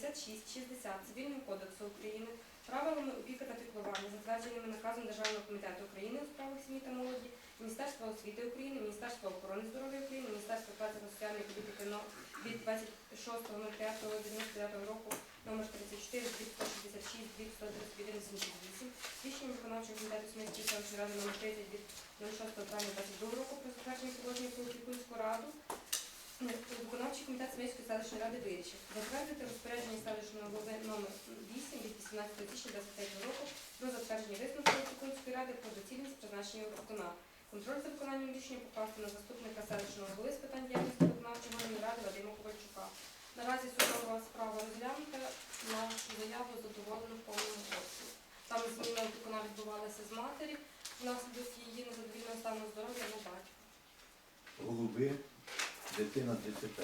56-60 Цивільного кодексу України правилами опіки та піклування, затвердженими наказом Державного комітету України у справах сім'ї та молоді, Міністерства освіти України, Міністерства охорони здоров'я України, Міністерства праці та соціальної політики від 26.05.99 року номер 34 166 131 88 рішенням виконавчого комітету Смільської селищної ради номер 30 від 06 травня 22 року про затвердження положення про опікунську раду Виконавчий комітет Смільської селищної ради вирішив затвердити розпорядження селищного голови номер 8 від 18 січня 2023 року про затвердження висновку Опікунської ради про доцільність призначення опікуна. Контроль за виконанням рішення покласти на заступника селищного голови з питань діяльності виконавчого ради Вадима Ковальчука. Наразі судова справа розглянута на заяву задоволено в повному обсязі. Там зміна опікуна відбувалася з матері внаслідок її незадовільного стану здоров'я або батька. Голуби, дитина ДЦП.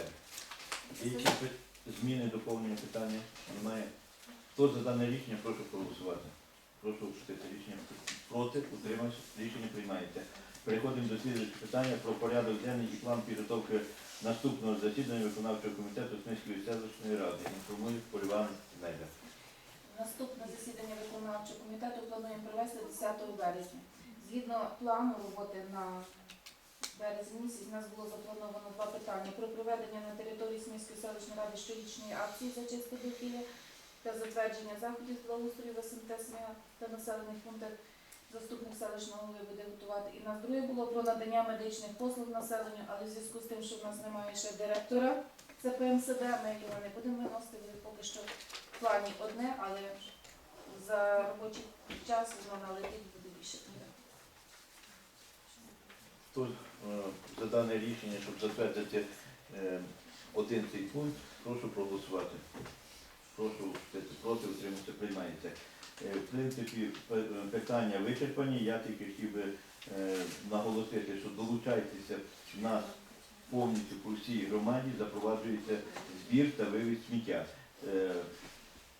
Пи- зміни, доповнення питання? Немає. Хто за дане рішення, прошу проголосувати. Прошу опустити рішення. Проти, утримався, рішення приймається. Переходимо до слідуючого питання про порядок денний і план підготовки наступного засідання виконавчого комітету Сміської селищної ради. Інформує Поліван Меда. Наступне засідання виконавчого комітету плануємо провести 10 березня. Згідно плану роботи на березень місяць, у нас було заплановано два питання про проведення на території Смільської селищної ради щорічної акції за чисте довкілля та затвердження заходів з благоустрою СМТ СМІА та населених пунктах. Заступник селищного голови буде готувати. І нас друге було про надання медичних послуг населенню, але в зв'язку з тим, що в нас немає ще директора ЦПМСД, ми його не будемо виносити, поки що в плані одне, але за робочий час воно налетить буде більше книга. Е, за дане рішення, щоб затвердити е, один цей пункт, прошу проголосувати. Прошу проти, утриматися, приймається. Е, В принципі, питання вичерпані. Я тільки хотів би наголосити, що долучайтеся в нас повністю по всій громаді, запроваджується збір та вивіз сміття.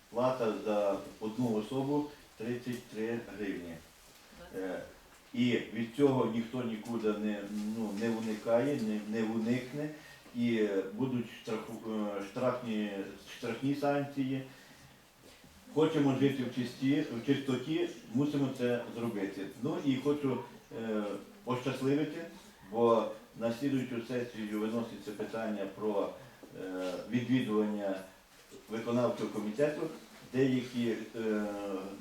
Плата за одну особу 33 гривні. І від цього ніхто нікуди не, ну, не уникає, не, не уникне. І будуть штрафу, е, штрафні, штрафні санкції. Хочемо жити в чисті, в чистоті, мусимо це зробити. Ну і хочу е, пощасливити, бо на слідуючу сесію виноситься питання про е, відвідування виконавчого комітету. Деякі е,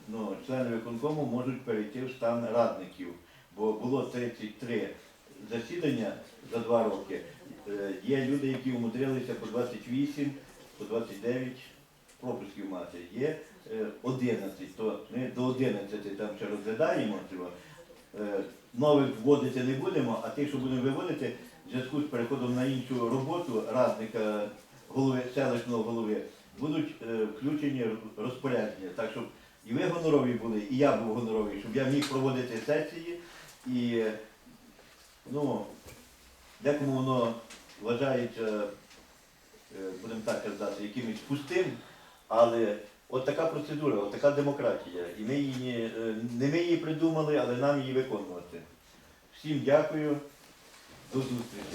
ну, члени виконкому можуть перейти в стан радників, бо було 33 засідання за два роки. Е, Є люди, які умудрилися по 28, по 29 пропусків мати. Є е, 11, то ми до 11 там ще розглядаємо. цього. Е, Нових вводити не будемо, а тих, що будемо виводити, в зв'язку з переходом на іншу роботу радника голови селищного голови, будуть е, включені розпорядження. Так, щоб і ви гонорові були, і я був гоноровий, щоб я міг проводити сесії і ну, декому воно вважається, е, будемо так казати, якимось пустим, але от така процедура, от така демократія. І ми її, е, не ми її придумали, але нам її виконувати. Всім дякую, до зустрічі.